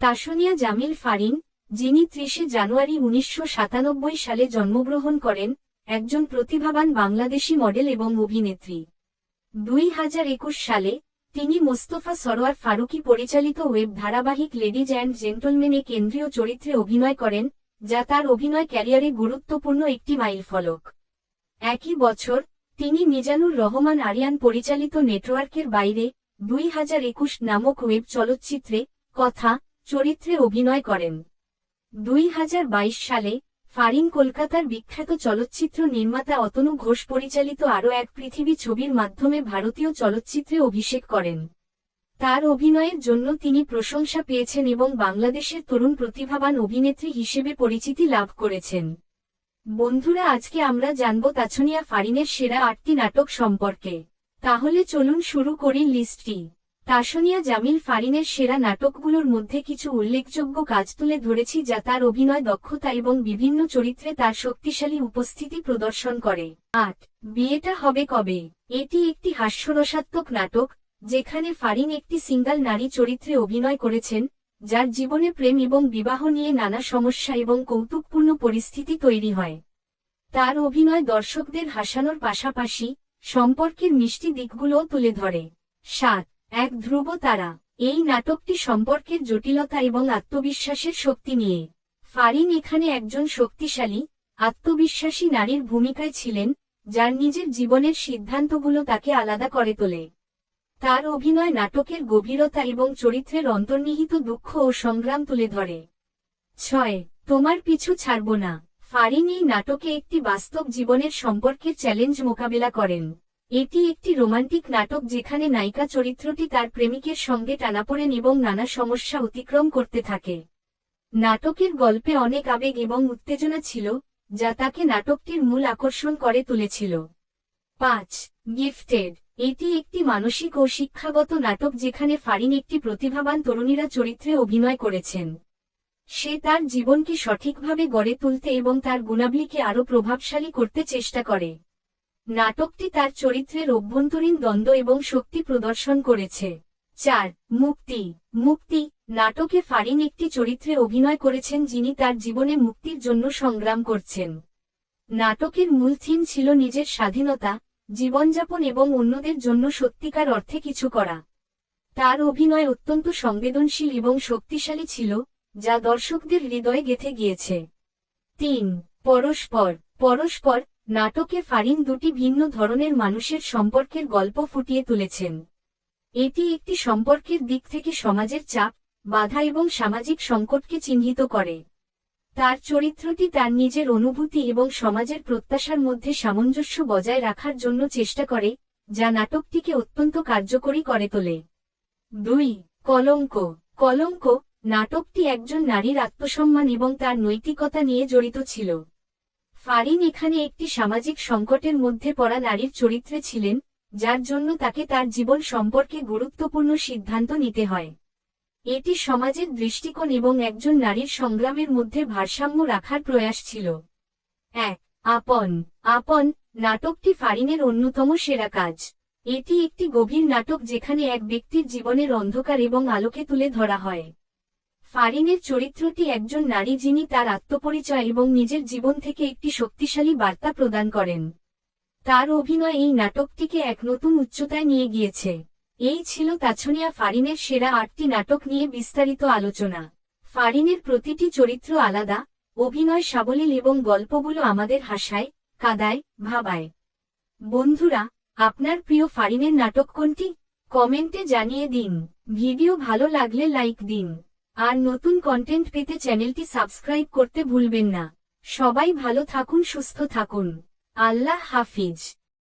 তাসনিয়া জামিল ফারিন, যিনি ত্রিশে জানুয়ারি উনিশশো সাতানব্বই সালে জন্মগ্রহণ করেন, একজন প্রতিভাবান বাংলাদেশি মডেল এবং অভিনেত্রী। দুই হাজার একুশ সালে, তিনি মোস্তফা সরোয়ার ফারুকি পরিচালিত ওয়েব ধারাবাহিক লেডিজ অ্যান্ড জেন্টলম্যানে কেন্দ্রীয় চরিত্রে অভিনয় করেন, যা তার অভিনয় ক্যারিয়ারে গুরুত্বপূর্ণ একটি মাইলফলক একই বছর, তিনি মিজানুর রহমান আরিয়ান পরিচালিত নেটওয়ার্কের বাইরে, দুই হাজার একুশ নামক ওয়েব চলচ্চিত্রে, কথা চরিত্রে অভিনয় করেন। দুই হাজার বাইশ সালে ফারিন কলকাতার বিখ্যাত চলচ্চিত্র নির্মাতা অতনু ঘোষ পরিচালিত আরও এক পৃথিবী ছবির মাধ্যমে ভারতীয় চলচ্চিত্রে অভিষেক করেন। তার অভিনয়ের জন্য তিনি প্রশংসা পেয়েছেন এবং বাংলাদেশের তরুণ প্রতিভাবান অভিনেত্রী হিসেবে পরিচিতি লাভ করেছেন। বন্ধুরা, আজকে আমরা জানব তাছনিয়া ফারিনের সেরা আটটি নাটক সম্পর্কে। তাহলে চলুন শুরু করি লিস্টটি। তাসনিয়া জামিল ফারিনের সেরা নাটকগুলোর মধ্যে কিছু উল্লেখযোগ্য কাজ তুলে ধরেছি যা তার অভিনয় দক্ষতা এবং বিভিন্ন চরিত্রে তার শক্তিশালী উপস্থিতি প্রদর্শন করে। আট, বিয়েটা হবে কবে? এটি একটি হাস্যরসাত্মক নাটক, যেখানে ফারিন একটি সিঙ্গল নারী চরিত্রে অভিনয় করেছেন, যার জীবনে প্রেম এবং বিবাহ নিয়ে নানা সমস্যা এবং কৌতুকপূর্ণ পরিস্থিতি তৈরি হয়। তার অভিনয় দর্শকদের হাসানোর পাশাপাশি সম্পর্কের মিষ্টি দিকগুলোও তুলে ধরে। সাত এক ধ্রুব তারা, এই নাটকটি সম্পর্কের জটিলতা এবং আত্মবিশ্বাসের শক্তি নিয়ে। ফারিন এখানে একজন শক্তিশালী, আত্মবিশ্বাসী নারীর ভূমিকায় ছিলেন, যার নিজের জীবনের সিদ্ধান্তগুলো তাকে আলাদা করে তোলে। তার অভিনয় নাটকের গভীরতা এবং চরিত্রের অন্তর্নিহিত দুঃখ ও সংগ্রাম তুলে ধরে। ছয়, তোমার পিছু ছাড়ব না। ফারিন এই নাটকে একটি বাস্তব জীবনের সম্পর্কের চ্যালেঞ্জ মোকাবেলা করেন। এটি একটি রোমান্টিক নাটক যেখানে নায়িকা চরিত্রটি তার প্রেমিকের সঙ্গে টানাপোড়েন এবং নানা সমস্যা অতিক্রম করতে থাকে। নাটকের গল্পে অনেক আবেগ এবং উত্তেজনা ছিল, যা তাকে নাটকটির মূল আকর্ষণ করে তুলেছিল। পাঁচ গিফটেড এটি একটি মানসিক ও শিক্ষাগত নাটক যেখানে ফারিন একটি প্রতিভাবান তরুণীরা চরিত্রে অভিনয় করেছেন। সে তার জীবনকে সঠিকভাবে গড়ে তুলতে এবং তার গুণাবলীকে আরও প্রভাবশালী করতে চেষ্টা করে। নাটকটি তার চরিত্রের অভ্যন্তরীণ দ্বন্দ্ব এবং শক্তি প্রদর্শন করেছে। চার, মুক্তি। মুক্তি নাটকে ফারিন একটি চরিত্রে অভিনয় করেছেন যিনি তার জীবনে মুক্তির জন্য সংগ্রাম করছেন। নাটকের মূল থিম ছিল নিজের স্বাধীনতা, জীবনযাপন এবং অন্যদের জন্য সত্যিকার অর্থে কিছু করা। তার অভিনয় অত্যন্ত সংবেদনশীল এবং শক্তিশালী ছিল, যা দর্শকদের হৃদয়ে গেথে গিয়েছে। তিন, পরস্পর। পরস্পর নাটকে ফারিন দুটি ভিন্ন ধরনের মানুষের সম্পর্কের গল্প ফুটিয়ে তুলেছেন। এটি একটি সম্পর্কের দিক থেকে সমাজের চাপ, বাধা এবং সামাজিক সংকটকে চিহ্নিত করে। তার চরিত্রটি তার নিজের অনুভূতি এবং সমাজের প্রত্যাশার মধ্যে সামঞ্জস্য বজায় রাখার জন্য চেষ্টা করে, যা নাটকটিকে অত্যন্ত কার্যকরী করে তোলে। দুই, কলঙ্ক। কলঙ্ক নাটকটি একজন নারীর আত্মসম্মান এবং তার নৈতিকতা নিয়ে জড়িত ছিল। ফারিন এখানে একটি সামাজিক সংকটের মধ্যে পড়া নারীর চরিত্রে ছিলেন, যার জন্য তাকে তার জীবন সম্পর্কে গুরুত্বপূর্ণ সিদ্ধান্ত নিতে হয়। এটি সমাজের দৃষ্টিকোণ এবং একজন নারীর সংগ্রামের মধ্যে ভারসাম্য রাখার প্রয়াস ছিল। এক, আপন। আপন নাটকটি ফারিনের অন্যতম সেরা কাজ। এটি একটি গভীর নাটক যেখানে এক ব্যক্তির জীবনের অন্ধকার এবং আলোকে তুলে ধরা হয়। ফারিনের চরিত্রটি একজন নারী যিনি তার আত্মপরিচয় এবং নিজের জীবন থেকে একটি শক্তিশালী বার্তা প্রদান করেন। তার অভিনয় এই নাটকটিকে এক নতুন উচ্চতায় নিয়ে গিয়েছে। এই ছিল তাছনিয়া ফারিনের সেরা আটটি নাটক নিয়ে বিস্তারিত আলোচনা। ফারিনের প্রতিটি চরিত্র আলাদা, অভিনয় সাবলীল এবং গল্পগুলো আমাদের হাসায়, কাদায়, ভাবায়। বন্ধুরা, আপনার প্রিয় ফারিনের নাটক কোনটি? কমেন্টে জানিয়ে দিন। ভিডিও ভালো লাগলে লাইক দিন। আর নতুন কন্টেন্ট পেতে চ্যানেলটি সাবস্ক্রাইব করতে ভুলবেন না। সবাই ভালো থাকুন, সুস্থ থাকুন। আল্লাহ হাফিজ।